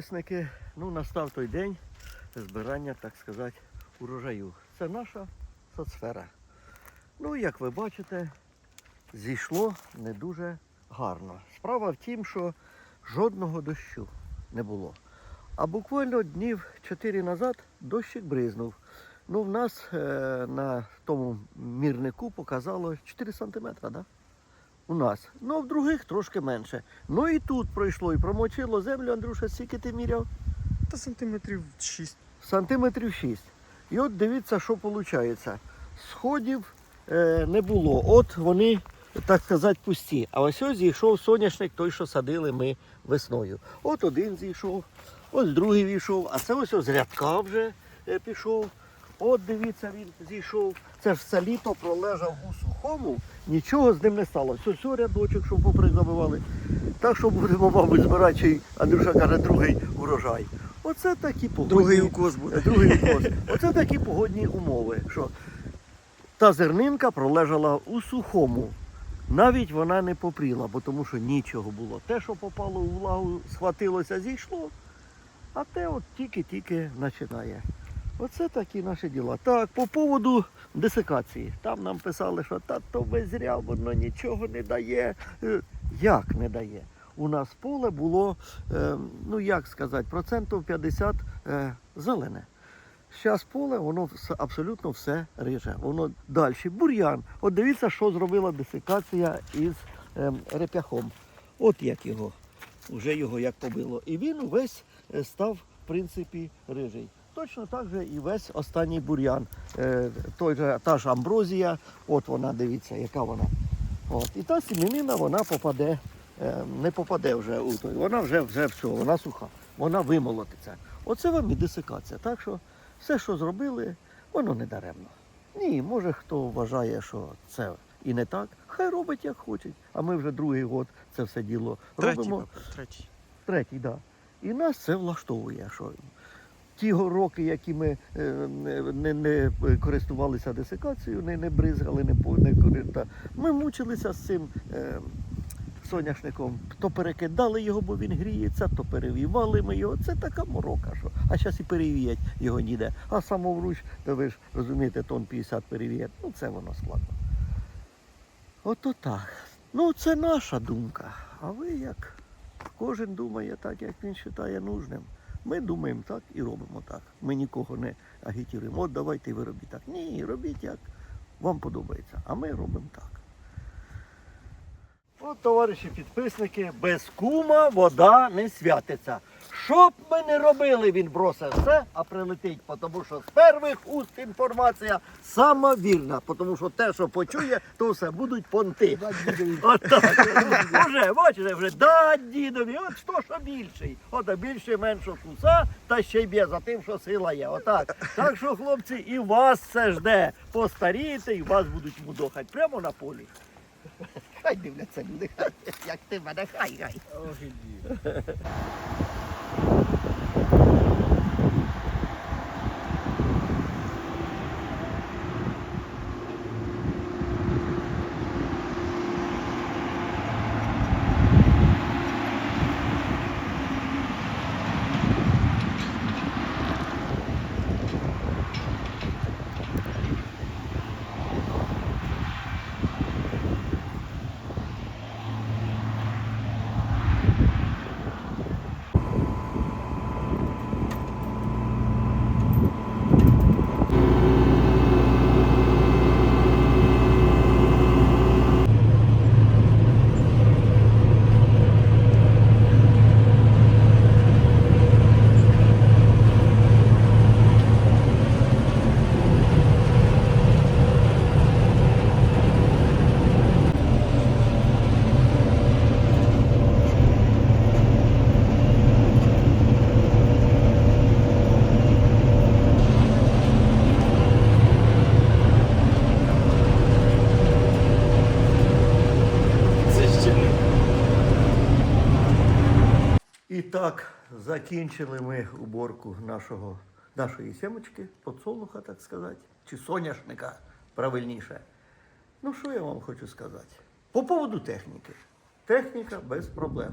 підписники. Ну, настав той день збирання, так сказати, урожаю. Це наша соцсфера. Ну, як ви бачите, зійшло не дуже гарно. Справа в тім, що жодного дощу не було. А буквально днів 4 назад дощик бризнув. Ну, в нас е, на тому мірнику показало 4 сантиметра, да? У нас. Ну, а в других трошки менше. Ну і тут пройшло і промочило землю, Андрюша, скільки ти міряв? Та сантиметрів 6. Сантиметрів 6. І от дивіться, що виходить. Сходів е, не було. От вони, так сказати, пусті. А ось ось зійшов соняшник, той, що садили ми весною. От один зійшов, ось другий війшов, а це ось ось рядка вже е, пішов. От дивіться, він зійшов. Це ж все літо пролежав у сухому, нічого з ним не сталося. Ось ось рядочок, що поперек забивали. Так що будемо, мабуть, збирати, чи Андрюша каже, другий урожай. Оце такі погодні. Другий укос буде. Другий укос. Оце такі погодні умови, що та зернинка пролежала у сухому. Навіть вона не попріла, бо тому що нічого було. Те, що попало у влагу, схватилося, зійшло, а те от тільки-тільки починає. Оце такі наші діла. Так, по поводу десикації. Там нам писали, що та то зря, воно нічого не дає. Е, Як не дає? У нас поле було, е, ну як сказати, процентів 50 е, зелене. Зараз поле, воно абсолютно все риже. Воно далі. Бур'ян. От дивіться, що зробила десикація із реп'яхом. От як його, вже його як побило. І він увесь став, в принципі, рижий. Точно так же і весь останній бур'ян. Е, той же, та ж амброзія, от вона, дивіться, яка вона. От. І та сім'янина, вона попаде, е, не попаде вже у той. Вона вже, вже все, вона суха, вона вимолотиться. Оце вам і десикація. Так що все, що зробили, воно не даремно. Ні, може хто вважає, що це і не так, хай робить як хоче. А ми вже другий год це все діло робимо. папа, третій. Третій, так. Да. І нас це влаштовує. Що ті роки, які ми е, не, не, користувалися десикацією, не, не бризгали, не, не та, ми мучилися з цим е, соняшником. То перекидали його, бо він гріється, то перевівали ми його. Це така морока, що. А зараз і перевіять його ніде. А самовруч, то ви ж розумієте, тон 50 перевіяти. Ну це воно складно. Ото так. Ну, це наша думка. А ви як? Кожен думає так, як він вважає нужним. Ми думаємо так і робимо так. Ми нікого не агітуємо. От давайте ви робіть так. Ні, робіть як вам подобається. А ми робимо так. От, товариші підписники, без кума вода не святиться. Що б ми не робили, він бросить все, а прилетить, тому що з перших уст інформація сама вірна, тому що те, що почує, то все будуть понти. От так. Уже, бачите, вже дать дідові, от що, що більший. От більше менше куса, та ще й б'є за тим, що сила є. Отак. Так що, хлопці, і вас це жде. Постарієте, і вас будуть мудохати прямо на полі. Хай дивляться люди, як ти мене, хай, хай. Це так, закінчили ми уборку нашого, нашої сімочки, подсолнуха, так сказати, чи соняшника, правильніше. Ну, що я вам хочу сказати? По поводу техніки. Техніка без проблем.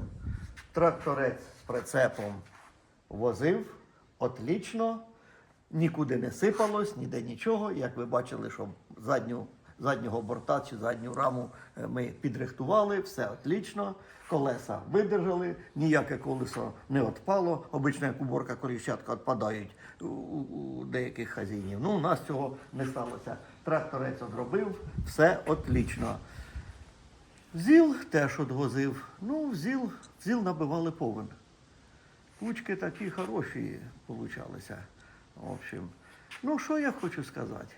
Тракторець з прицепом возив, отлічно, нікуди не сипалось, ніде нічого. Як ви бачили, що задню, заднього борта чи задню раму е, ми підрихтували, все отлічно. Колеса видержали, ніяке колесо не відпало. Обично, як уборка коліщатка відпадають у, деяких хазінів. Ну, у нас цього не сталося. Тракторець зробив, все отлічно. Зіл теж одвозив. Ну, зіл, зіл набивали повен. Кучки такі хороші получалися. В общем, ну що я хочу сказати?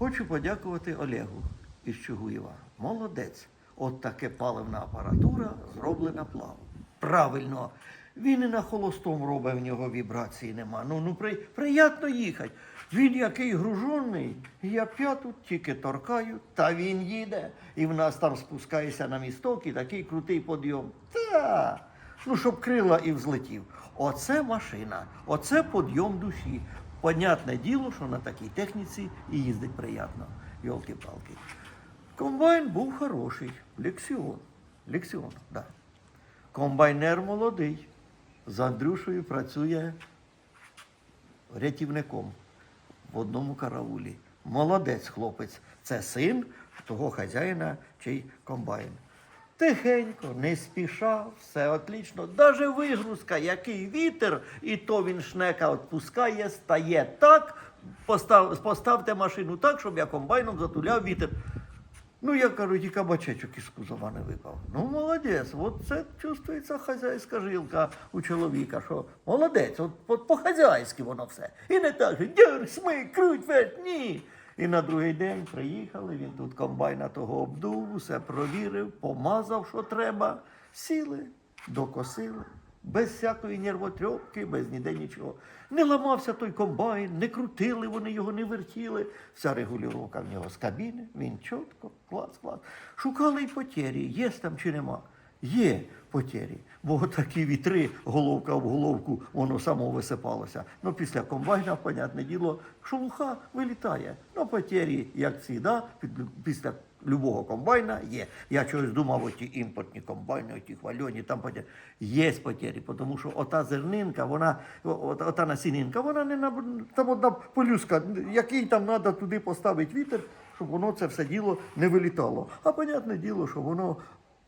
Хочу подякувати Олегу із Чугуєва. Молодець. От таке паливна апаратура зроблена плавно. Правильно. Він і на холостому робить, в нього вібрації нема. Ну, ну при, приємно їхати. Він який гружений, я п'яту тільки торкаю, та він їде. І в нас там спускається на місток і такий крутий подйом. Та, ну щоб крила і взлетів. Оце машина, оце подйом душі. Понятне діло, що на такій техніці і їздить приємно. Йолки-палки. Комбайн був хороший. Лексіон. Лексіон, да. Комбайнер молодий. З Андрюшею працює рятівником в одному караулі. Молодець хлопець. Це син того хазяїна, чий комбайн. Тихенько, не спіша, все отлично. Даже вигрузка, який вітер, і то він шнека відпускає, стає так. Постав, поставте машину так, щоб я комбайном затуляв вітер. Ну, я кажу, і кабачечок із кузова не випав. Ну, молодець, от це чувствується хазяйська жилка у чоловіка, що молодець, от, по-хазяйськи воно все. І не так, що дьор, смик, круть, весь, ні. І на другий день приїхали, він тут комбайна того обдув, все провірив, помазав, що треба, сіли, докосили. Без всякої нервотрьопки, без ніде нічого. Не ламався той комбайн, не крутили вони його, не вертіли. Вся регулювання в нього з кабіни, він чітко, клас, клас. Шукали й потері, є там чи нема. Є потері, бо такі вітри, головка об головку, воно само висипалося. Ну, після комбайна, понятне діло, шелуха вилітає. Ну, потері, як ці, да, після любого комбайна є. Я чогось думав, оті імпортні комбайни, оті хвальоні, там потері. Є потері, тому що ота зернинка, вона, от, ота насінинка, вона не на, там одна полюска, який там треба туди поставити вітер, щоб воно це все діло не вилітало. А понятне діло, що воно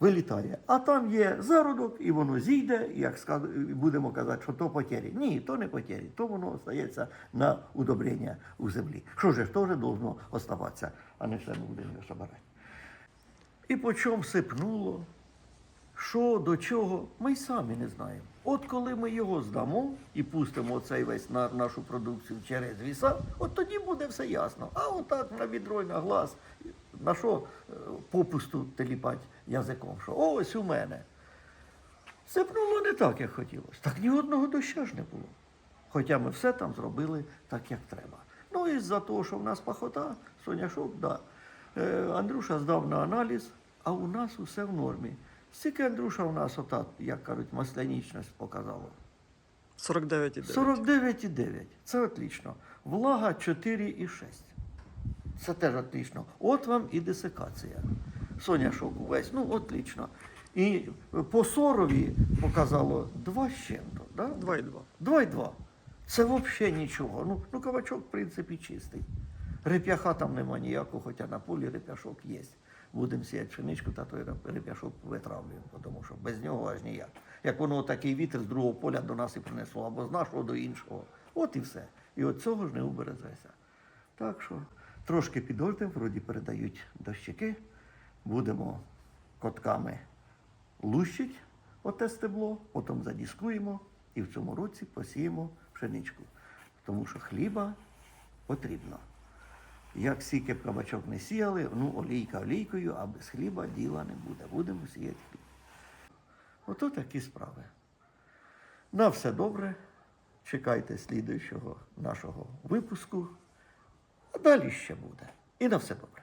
вилітає. А там є зародок, і воно зійде, і як сказ- будемо казати, що то потері. Ні, то не потері, то воно остається на удобрення у землі. Що ж теж должно оставатися, а не все ми будемо його собирати. І по чому сипнуло, що до чого, ми й самі не знаємо. От коли ми його здамо і пустимо цей весь на нашу продукцію через віса, от тоді буде все ясно. А отак на відро на глаз, на що е, попусту теліпать язиком, що ось у мене. Сипнуло не так, як хотілося. Так ні одного доща ж не було. Хоча ми все там зробили так, як треба. Ну і за того, що в нас пахота, соняшок, да. Е, Андрюша здав на аналіз, а у нас усе в нормі. Скільки Андрюша у нас, ота, як кажуть, маслянічність показала? 49,9. 49,9. Це отлично. Влага 4,6. Це теж отлично. От вам і десикація. Соняшок увесь, ну отлично. І по сорові показало 2 з чим-то. Да? 2,2. 2,2. Це взагалі нічого. Ну, ну кабачок, в принципі, чистий. Реп'яха там нема ніякого, хоча на полі реп'яшок є. Будемо сіяти пшеничку, та той реп'яшок витравлюємо, тому що без нього аж ніяк. Як воно такий вітер з другого поля до нас і принесло, або з нашого до іншого. От і все. І от цього ж не убережеться. Так що трошки підождемо, вроді передають дощики, будемо котками лущить оте стебло, потім задіскуємо і в цьому році посіємо пшеничку. Тому що хліба потрібно. Як скільки кабачок не сіяли, ну олійка олійкою, а без хліба діла не буде. Будемо сіяти хліб. Ото такі справи. На все добре. Чекайте слідуючого нашого випуску. А далі ще буде. І на все добре.